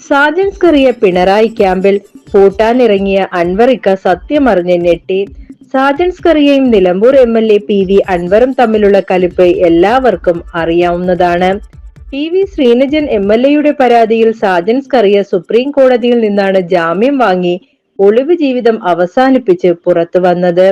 സാജൻസ്കറിയ പിണറായി ക്യാമ്പിൽ പൂട്ടാനിറങ്ങിയ അൻവറിക്ക സത്യമറിഞ്ഞ് ഞെട്ടി. സാജൻസ് കറിയയും Nilambur M L A P V അൻവറും തമ്മിലുള്ള കലിപ്പ് എല്ലാവർക്കും അറിയാവുന്നതാണ്. P V Sreenijan M L എയുടെ പരാതിയിൽ സാജൻസ് കറിയ സുപ്രീം കോടതിയിൽ നിന്നാണ് ജാമ്യം വാങ്ങി ഒളിവ് ജീവിതം അവസാനിപ്പിച്ച് പുറത്തു വന്നത്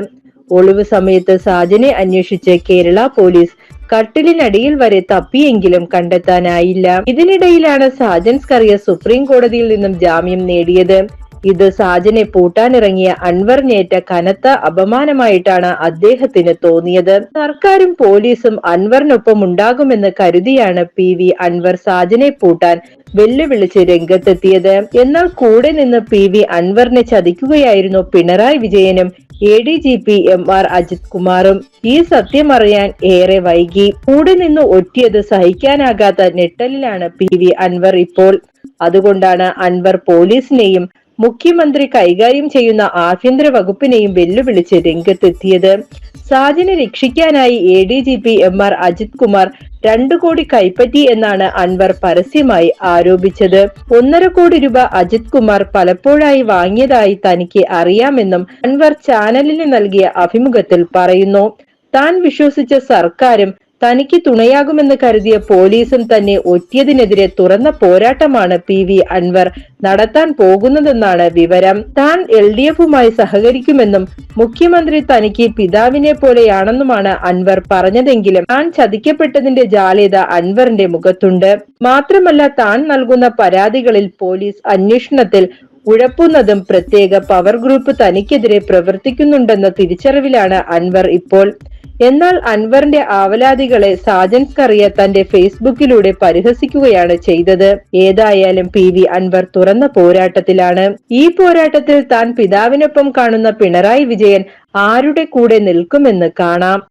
ഒളിവ് സമയത്ത് സാജനെ അന്വേഷിച്ച് കേരള പോലീസ് കട്ടിലിനടിയിൽ വരെ തപ്പിയെങ്കിലും കണ്ടെത്താനായില്ല. ഇതിനിടയിലാണ് സാജൻസ് കറിയ സുപ്രീം കോടതിയിൽ നിന്നും ജാമ്യം നേടിയത്. ഇത് സാജനെ പൂട്ടാനിറങ്ങിയ അൻവറിനേറ്റ കനത്ത അപമാനമായിട്ടാണ് അദ്ദേഹത്തിന് തോന്നിയത്. സർക്കാരും പോലീസും അൻവറിനൊപ്പം ഉണ്ടാകുമെന്ന് കരുതിയാണ് പി വി അൻവർ സാജനെ പൂട്ടാൻ വെല്ലുവിളിച്ച് രംഗത്തെത്തിയത്. എന്നാൽ കൂടെ നിന്ന് പി വി അൻവറിനെ ചതിക്കുകയായിരുന്നു പിണറായി വിജയനും A D G P M R Ajith കുമാറും ഈ സത്യമറിയാൻ ഏറെ വൈകി. കൂടെ നിന്ന് ഒറ്റിയത് സഹിക്കാനാകാത്ത ഞെട്ടലിലാണ് പി വി അൻവർ ഇപ്പോൾ. അതുകൊണ്ടാണ് അൻവർ പോലീസിനെയും മുഖ്യമന്ത്രി കൈകാര്യം ചെയ്യുന്ന ആഭ്യന്തര വകുപ്പിനെയും വെല്ലുവിളിച്ച് രംഗത്തെത്തിയത്. സാജിനെ രക്ഷിക്കാനായി A D G P M R Ajith Kumar രണ്ടു കോടി കൈപ്പറ്റി എന്നാണ് അൻവർ പരസ്യമായി ആരോപിച്ചത്. ഒന്നര കോടി രൂപ അജിത് കുമാർ പലപ്പോഴായി വാങ്ങിയതായി തനിക്ക് അറിയാമെന്നും അൻവർ ചാനലിന് നൽകിയ അഭിമുഖത്തിൽ പറയുന്നു. താൻ വിശ്വസിച്ച സർക്കാരും തനിക്ക് തുണയാകുമെന്ന് കരുതിയ പോലീസും തന്നെ ഒറ്റിയതിനെതിരെ തുറന്ന പോരാട്ടമാണ് പി വി അൻവർ നടത്താൻ പോകുന്നതെന്നാണ് വിവരം. താൻ എൽ ഡി എഫുമായി സഹകരിക്കുമെന്നും മുഖ്യമന്ത്രി തനിക്ക് പിതാവിനെ പോലെയാണെന്നുമാണ് അൻവർ പറഞ്ഞതെങ്കിലും താൻ ചതിക്കപ്പെട്ടതിന്റെ ജാള്യത അൻവറിന്റെ മുഖത്തുണ്ട്. മാത്രമല്ല താൻ നൽകുന്ന പരാതികളിൽ പോലീസ് അന്വേഷണത്തിൽ ഉഴപ്പുന്നതും പ്രത്യേക പവർ ഗ്രൂപ്പ് തനിക്കെതിരെ പ്രവർത്തിക്കുന്നുണ്ടെന്ന തിരിച്ചറിവിലാണ് അൻവർ ഇപ്പോൾ. എന്നാൽ അൻവറിന്റെ ആവലാതികളെ സാജൻ കറിയ തന്റെ ഫേസ്ബുക്കിലൂടെ പരിഹസിക്കുകയാണ് ചെയ്തത്. ഏതായാലും പി വി അൻവർ തുറന്ന പോരാട്ടത്തിലാണ്. ഈ പോരാട്ടത്തിൽ താൻ പിതാവിനൊപ്പം കാണുന്ന പിണറായി വിജയൻ ആരുടെ കൂടെ നിൽക്കുമെന്ന് കാണാം.